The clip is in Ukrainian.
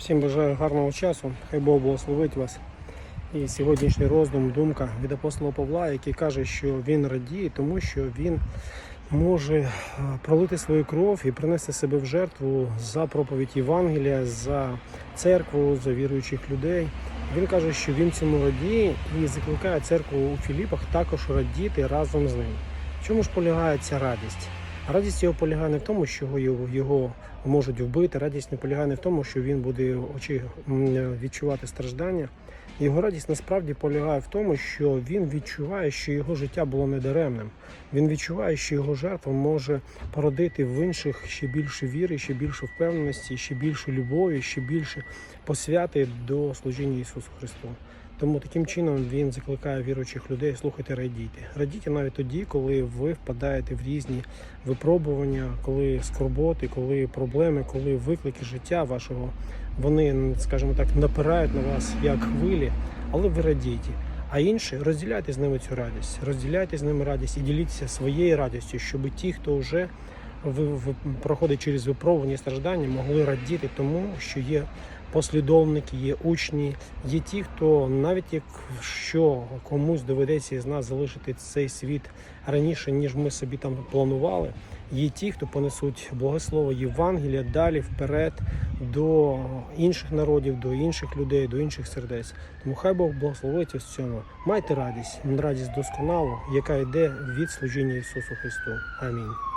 Всім бажаю гарного часу, хай Бог благословить вас. І сьогоднішній роздум, думка від апостола Павла, який каже, що він радіє, тому що він може е, пролити свою кров і принести себе в жертву за проповідь Євангелія, за церкву, за віруючих людей. Він каже, що він цьому радіє і закликає церкву у Філіпах також радіти разом з ним. В чому ж полягає ця радість? Радість його полягає не в тому, що його, можуть вбити. Радість не полягає не в тому, що він буде очі відчувати страждання. Його радість насправді полягає в тому, що він відчуває, що його життя було недаремним. Він відчуває, що його жертва може породити в інших ще більше віри, ще більше впевненості, ще більше любові, ще більше посвяти до служіння Ісусу Христу. Тому таким чином він закликає віруючих людей слухайте, радійте. Радійте навіть тоді, коли ви впадаєте в різні випробування, коли скорботи, коли проблеми, коли виклики життя вашого вони, скажімо так, напирають на вас як хвилі, але ви радійте. А інші розділяйте з ними цю радість, розділяйте з ними радість і діліться своєю радістю, щоб ті, хто вже проходить через випробування страждання, могли радіти тому, що є послідовники, є учні, є ті, хто навіть якщо комусь доведеться із нас залишити цей світ раніше, ніж ми собі там планували, є ті, хто понесуть благослово Євангелія далі вперед до інших народів, до інших людей, до інших сердець. Тому хай Бог благословить в цьому. Майте радість, радість досконалу, яка йде від служіння Ісусу Христу. Амінь.